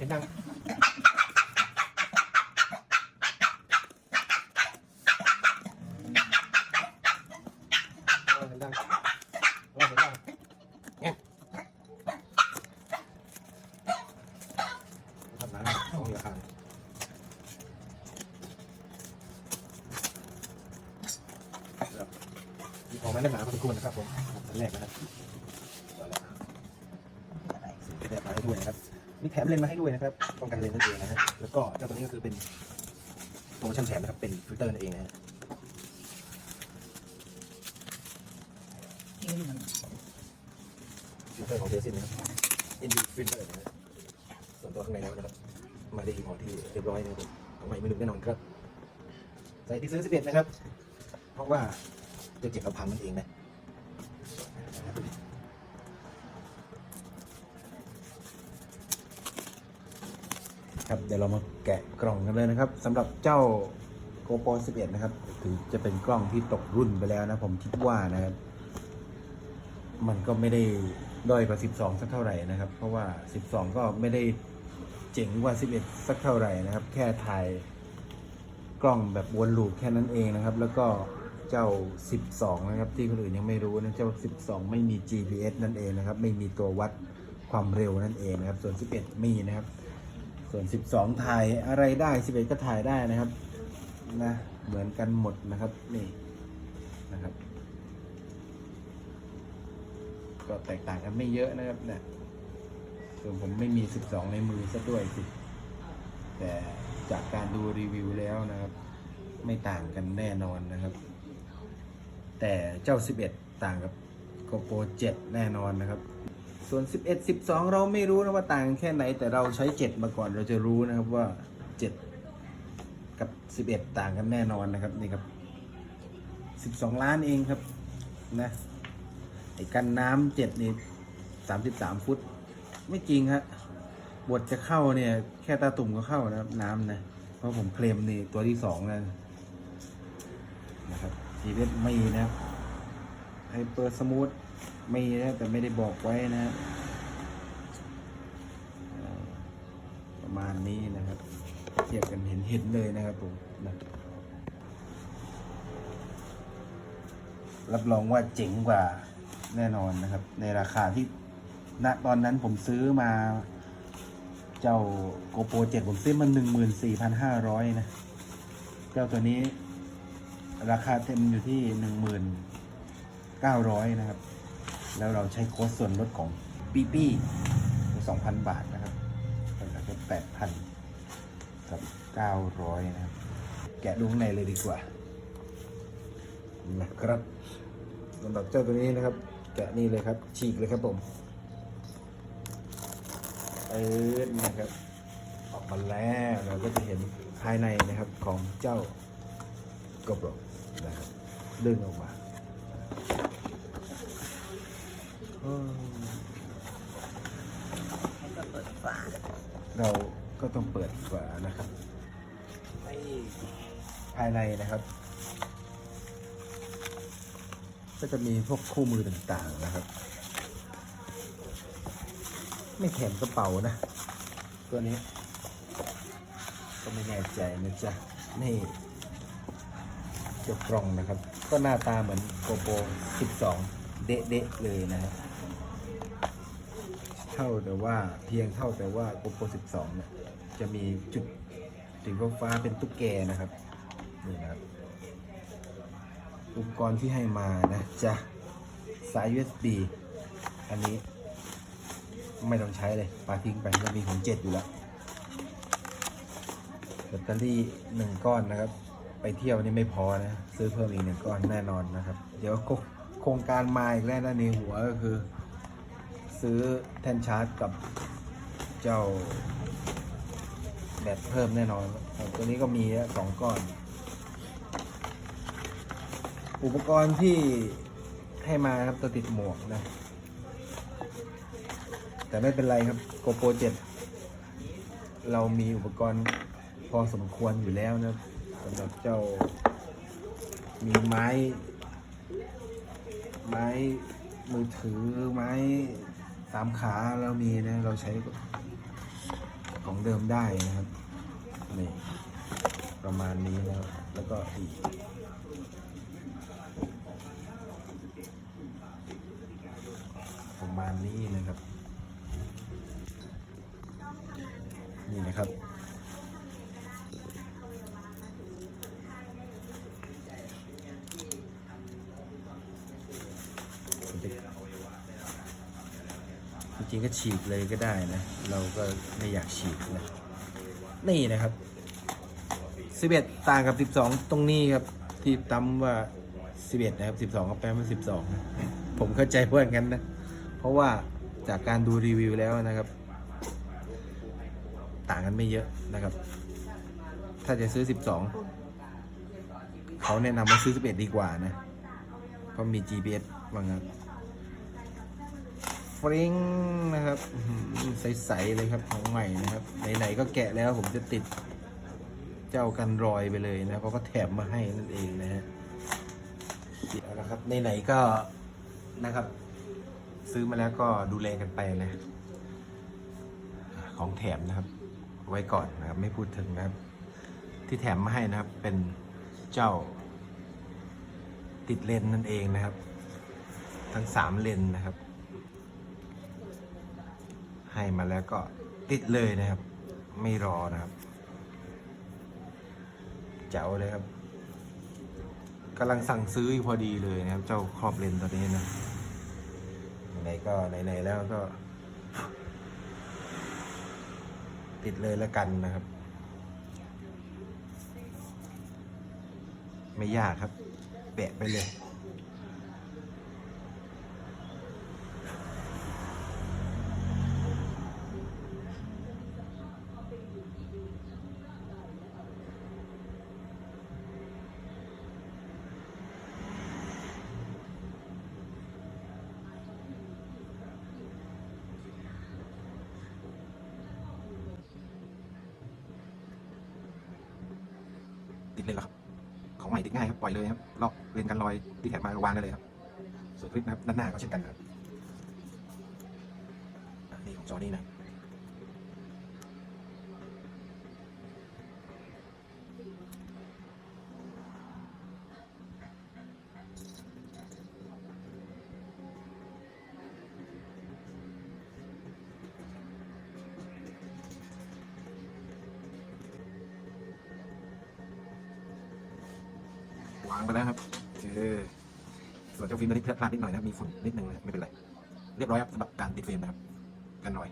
เห็นดังเห็นดังเห็นดังเฮ้ยทำน้ำต้องมีราคาครับมีของไม้หนาพอสมควรนะครับผมอันแรกนะครับเอาละสิ่งที่ได้มาให้ด้วยนะครับ มีแถมเลนส์มาให้ด้วยนะครับป้องกันเลนส์นั่นเองนะฮะแล้วก็เจ้าตัวนี้ก็คือเป็นโปรโมชั่นแถมนะครับเป็นฟิลเตอร์นั่นเองนะฮะฟิลเตอร์ของเดซินนะครับอินดีฟิลเตอร์นะฮะส่วนตัวข้างในแล้วนะครับมาได้ดีพอที่เรียบร้อยนะครับผมของใหม่ไม่ลืมแน่นอนครับใส่ที่ซื้อ11นะครับ เพราะว่าจะเจ็บกับพังนั่นเองนะ ครับเดี๋ยวเรามาแกะกล่องกันเลยนะครับสำหรับเจ้า GoPro 11 นะครับถึงจะเป็นกล้องที่ตกรุ่นไปแล้วนะ ผมคิดว่านะครับ มันก็ไม่ได้ด้อยกว่า 12 สักเท่าไหร่นะครับ เพราะว่า 12 ก็ไม่ได้เจ๋งกว่า 11 สักเท่าไหร่นะครับ แค่ถ่ายกล้องแบบวนลูปแค่นั้นเองนะครับ แล้วก็เจ้า 12 นะครับ ที่คนอื่นยังไม่รู้นะเจ้า 12 ไม่มี GPS นั่นเองนะครับ ไม่มีตัววัดความเร็วนั่นเองนะครับ ส่วน 11 มีนะครับ ส่วน 12 ถ่ายอะไรได้ 11 ก็ถ่ายได้นะครับ นะ เหมือนกันหมดนะครับ นี่ นะครับ ก็แตกต่างกันไม่เยอะนะครับเนี่ยส่วนผมไม่มี 12 ในมือซะด้วยสิ แต่จากการดูรีวิวแล้วนะครับ ไม่ต่างกันแน่นอนนะครับ แต่เจ้า 11 ต่างกับ GoPro 7 แน่นอนนะครับ ส่วน 11 12 เราไม่รู้นะว่าต่างกันแค่ไหน แต่เราใช้ 7 มาก่อนเราจะรู้นะครับว่า 7 กับ 11 ต่างกันแน่นอนนะครับนี่ครับ 12 ล้านเองครับนะไอ้กันน้ำเจ็ดนี่สามสิบสามฟุต ไม่จริงฮะบทจะเข้าเนี่ย แค่ตาตุ่มก็เข้านะครับ น้ำนะ เพราะผมเคลมนี่ตัวที่สองแล้วนะครับทีเวสไม่นะครับ ไฮเปอร์สมูทไม่นะแต่ไม่ได้บอกไว้นะประมาณนี้นะครับ เทียบกันเห็นเห็นเลยนะครับผมนะรับรองว่าเจ๋งกว่าแน่นอนนะครับ ในราคาที่ณตอนนั้นผมซื้อมาเจ้าโกโปรเจ็ดผมซื้อมันหนึ่งหมื่นสี่พันห้าร้อยนะ เจ้าตัวนี้ราคาเต็มอยู่ที่หนึ่งหมื่น เก้าร้อยนะครับ แล้วเราใช้โค้ดส่วนลดของปีปี้สองพันบาทนะครับแล้วก็แปดพันกับเก้าร้อยนะครับ แกะดูข้างในเลยดีกว่า นะครับสำหรับเจ้าตัวนี้นะครับ แกะนี่เลยครับ ฉีกเลยครับผมเออนะครับ ออกมาแล้วเราก็จะเห็นภายในนะครับของเจ้ากระบอกนะครับดึงออกมา อืมเราก็ต้องเปิดฝานะครับภายในนะครับ ก็จะมีพวกคู่มือต่างๆนะครับ ไม่แถมกระเป๋านะ ตัวนี้ ก็ไม่แน่ใจนะจ๊ะ นี่เจ้ากล่องนะครับ ก็หน้าตาเหมือนโกโปร12 เดะๆเลยนะครับ ท่าแต่ว่าเพียงเท่าแต่ว่าโกโป12 เนี่ย จะมีจุดสีฟ้าเป็นตุ๊กแกนะครับนี่นะครับอุปกรณ์ที่ให้มานะจะสาย USB อันนี้ ไม่ต้องใช้เลยปาทิ้งไปเรามีของเจ็ดอยู่แล้วแบตเตอรี่หนึ่งก้อนนะครับ ไปเที่ยวนี่ไม่พอนะ ซื้อเพิ่มอีกหนึ่งก้อนแน่นอนนะครับ เดี๋ยวโครงการมาอีกแล้วนะในหัวก็คือ ซื้อแท่นชาร์จกับเจ้าแบตเพิ่มแน่นอน ตัวนี้ก็มีสองก้อน อุปกรณ์ที่ให้มาครับตัวติดหมวกนะ แต่ไม่เป็นไรครับ GoPro 7เรามีอุปกรณ์พอสมควรอยู่แล้วนะสำหรับเจ้ามีไม้ ไม้มือถือไม้ สามขาเรามีนะ เราใช้ของเดิมได้นะครับ นี่ ประมาณนี้นะครับ แล้วก็อีก ประมาณนี้นะครับ นี่นะครับ จริงก็ฉีกเลยก็ได้นะ เราก็ไม่อยากฉีกนะนี่นะครับ11ต่างกับ12ตรงนี้ครับ ที่ตั้มว่า11นะครับ12ก็แปลว่า12นะผมเข้าใจว่าอย่างนั้นนะ เพราะว่าจากการดูรีวิวแล้วนะครับ ต่างกันไม่เยอะนะครับ ถ้าจะซื้อ12เขาแนะนำมาซื้อ11ดีกว่านะ เพราะมี GPS ว่างั้น ฟริงนะครับใสๆเลยครับของใหม่นะครับไหนๆก็แกะแล้วผมจะติดเจ้ากันรอยไปเลยนะเพราก็แถมมาให้นั่นเองนะฮะเอาละครับไหนๆก็นะครับ ซื้อมาแล้วก็ดูแลกันไปนะ ของแถมนะครับ ไว้ก่อนนะครับ ไม่พูดถึงนะครับ ที่แถมมาให้นะครับ เป็นเจ้า ติดเลนนั่นเองนะครับ ทั้งสามเลนนะครับ ให้มาแล้วก็ติดเลยนะครับ ไม่รอนะครับ เจ๋วเลยครับกำลังสั่งซื้อพอดีเลยนะครับ เจ้าครอบเลนตัวนี้นะไหนก็ไหนๆแล้วก็ ติดเลยแล้วกันนะครับ ไม่ยากครับ แปะไปเลย ติดเลยเหรอครับของใหม่ติดง่ายครับปล่อยเลยครับลอกเรียนกันลอยติดแถบมาวางได้เลยครับส่วนคลิปนะครับด้านหน้าก็เช่นกันครับอะนี่ของจอนี่นะ วางไปแล้วครับเออส่วนเจ้าฟิล์มตัวนี้พลาดนิดหน่อยนะมีฝุ่นนิดนึงนะไม่เป็นไร เรียบร้อยครับสำหรับการติดฟิล์มนะครับ กันหน่อย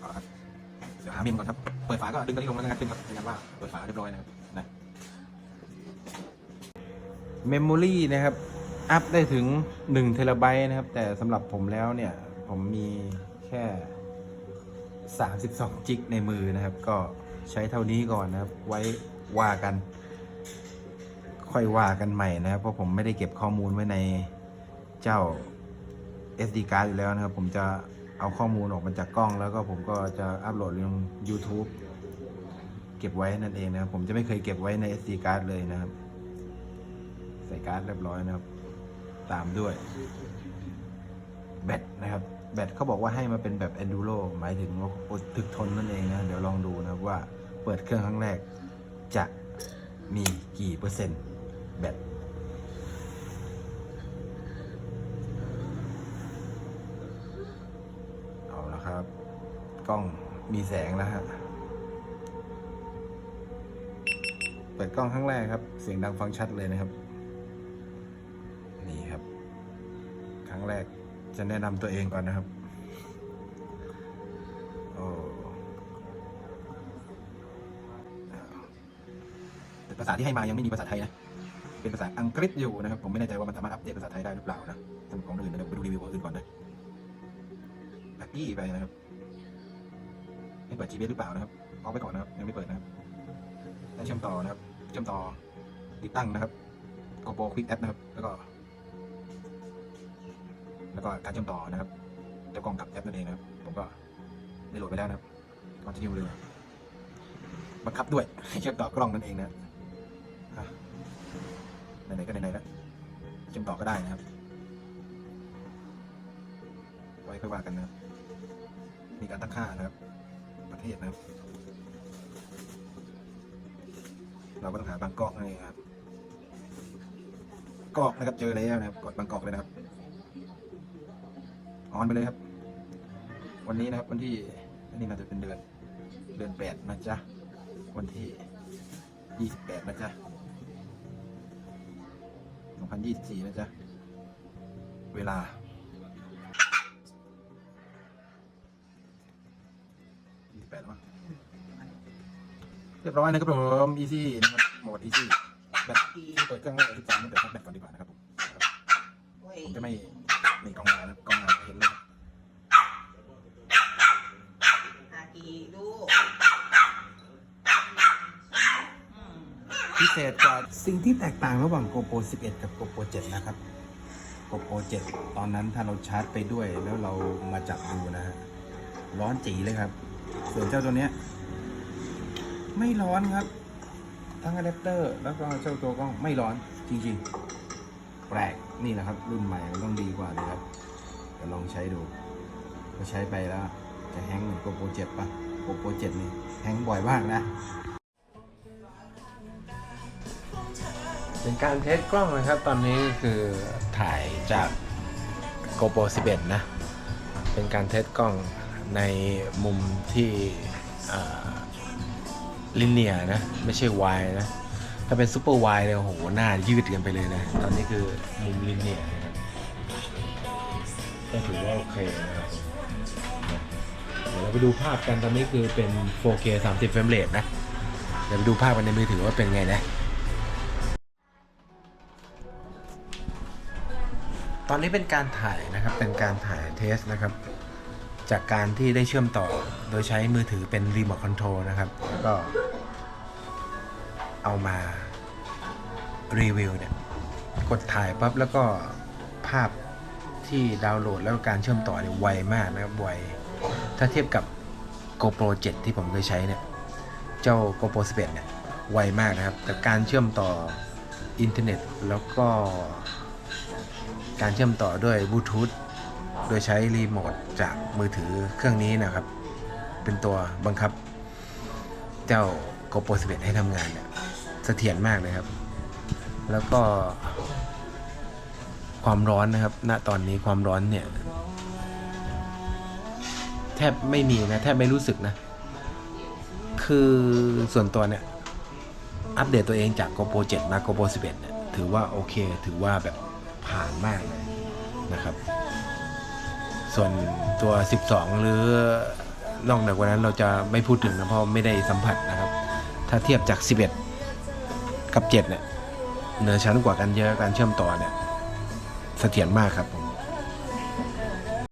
เอาละครับเดี๋ยวหาเมมก่อนครับ เปิดฝาก็ดึงตัวนี้ลงแล้วนะครับขึ้นครับยืนยันว่าเปิดฝาเรียบร้อยนะครับนะเมมโมรี่นะครับ อัพได้ถึง1เทราไบต์นะครับ แต่สำหรับผมแล้วเนี่ย ผมมีแค่ 32 จิกในมือนะครับ ก็ ใช้เท่านี้ก่อนนะครับ ไว้ว่ากัน ค่อยว่ากันใหม่นะครับ เพราะผมไม่ได้เก็บข้อมูลไว้ในเจ้า SD card อยู่แล้วนะครับ ผมจะเอาข้อมูลออกมาจากกล้อง แล้วก็ผมก็จะอัปโหลดลง YouTube เก็บไว้นั่นเองนะครับ ผมจะไม่เคยเก็บไว้ใน SD card เลยนะครับ ใส่การ์ดเรียบร้อยนะครับ ตามด้วย แบตนะครับ แบตเขาบอกว่าให้มาเป็นแบบ enduro หมายถึงว่าอดถึกทนนั่นเองนะ เดี๋ยวลองดูนะครับว่า เปิดเครื่องครั้งแรก จะมีกี่เปอร์เซ็นต์แบตเอาละครับ กล้องมีแสงแล้วฮะเปิดกล้องครั้งแรกครับ เสียงดังฟังชัดเลยนะครับ นี่ครับ ครั้งแรกจะแนะนำตัวเองก่อนนะครับ ภาษาที่ให้มายังไม่มีภาษาไทยนะ เป็นภาษาอังกฤษอยู่นะครับ ผมไม่แน่ใจว่ามันสามารถอัปเดตภาษาไทยได้หรือเปล่านะสำหรับของอื่นนะเดี๋ยวไปดูรีวิวของอื่นก่อนนะแพ็กกี้ไปนะครับไม่เปิด GPS หรือเปล่านะครับเอาไปก่อนนะครับ ยังไม่เปิดนะครับได้เชื่อมต่อนะครับ เชื่อมต่อติดตั้งนะครับ GoPro Quick App นะครับ แล้วก็ แล้วก็การเชื่อมต่อนะครับเจ้ากล้องกับแอปนั่นเองนะครับ ผมก็ได้โหลดไปแล้วนะครับก่อนจะยิวเลยบังคับด้วยเชื่อมต่อกล้องนั่นเองนะอะ มต่อก็ได้นะครับ ไว้ค่อยว่ากันนะครับ มีการตั้งค่านะครับ ประเทศนะครับ เราก็ต้องหาบางกอกนั่ครับกอกนะครับเจอแล้วนะครับ กดบางกอกเลยนะครับออนไปเลยครับ วันนี้นะครับวันที่อันนี้น่าจะเป็นเดือน เดือนแปดนะจ๊ะ วันที่ยี่สิบแปดนะจ๊ะ สองพันยี่สิบสี่นะจ๊ะ เวลาแปดแล้วเรียบร้อยนะครับผมอีซี่นะครับโหมดอีซี่แบตเปิดเครื่องไว้ที่สามเดี๋ยวพักแบตก่อนดีกว่านะครับผมผมจะไม่มีกองงานนะกองงานเลยครับ อากีลูกอืม พิเศษกว่าสิ่งที่แตกต่างระหว่าง GoPro 11 กับ GoPro 7 นะครับ GoPro 7 ตอนนั้นถ้าเราชาร์จไปด้วยแล้วเรามาจับดูนะฮะร้อนจีเลยครับ ส่วนเจ้าตัวเนี้ย ไม่ร้อนครับ ทั้งอะแดปเตอร์ แล้วก็เจ้าตัวกล้องไม่ร้อนจริงๆ แปลกนี่แหละครับ รุ่นใหม่มันต้องดีกว่าเลยครับเดี๋ยวลองใช้ดูพอใช้ไปแล้ว จะแฮงก์เหมือน GoPro 7ป่ะ GoPro 7 นี่แฮงก์บ่อยมากนะ เป็นการเทสกล้องนะครับ ตอนนี้คือถ่ายจาก GoPro 11 นะ เป็นการเทสกล้องในมุมที่ลิเนียนะ ไม่ใช่วายนะ ถ้าเป็นซูเปอร์วายเนี่ยโหหน้ายืดกันไปเลยนะ ตอนนี้คือมุมลิเนียนะครับก็ถือว่าโอเคนะครับเดี๋ยวเราไปดูภาพกันตอนนี้คือเป็น 4K 30 เฟรมเรทนะ เดี๋ยวไปดูภาพกันในมือถือว่าเป็นไงนะ ตอนนี้เป็นการถ่ายนะครับ เป็นการถ่ายเทสนะครับ จากการที่ได้เชื่อมต่อโดยใช้มือถือเป็นรีโมทคอนโทรลนะครับ ก็ เอามารีวิวเนี่ย กดถ่ายปั๊บแล้วก็ภาพที่ดาวน์โหลดแล้วก็การเชื่อมต่อเนี่ยไวมากนะครับ ไว ถ้าเทียบกับ GoPro 7 ที่ผมเคยใช้เนี่ย เจ้า GoPro 11 เนี่ย ไวมากนะครับ แต่การเชื่อมต่ออินเทอร์เน็ตแล้วก็ การเชื่อมต่อด้วยบลูทูธโดยใช้รีโมทจากมือถือเครื่องนี้นะครับ เป็นตัวบังคับ เจ้า GoPro 11 ให้ทำงานเนี่ยเสถียรมากเลยครับ แล้วก็ ความร้อนนะครับ ณตอนนี้ความร้อนเนี่ย แทบไม่มีนะ แทบไม่รู้สึกนะ คือส่วนตัวเนี่ย อัปเดตตัวเองจาก GoPro 7 มา GoPro 11 เนี่ย ถือว่าโอเค ถือว่าแบบ ผ่านมากเลยนะครับ ส่วนตัว 12 หรือนอกเหนือกว่านั้นเราจะไม่พูดถึงนะเพราะไม่ได้สัมผัสนะครับ ถ้าเทียบจาก 11 กับ 7 เนี่ยเหนือชั้นกว่ากันเยอะการเชื่อมต่อเนี่ยเสถียรมากครับผม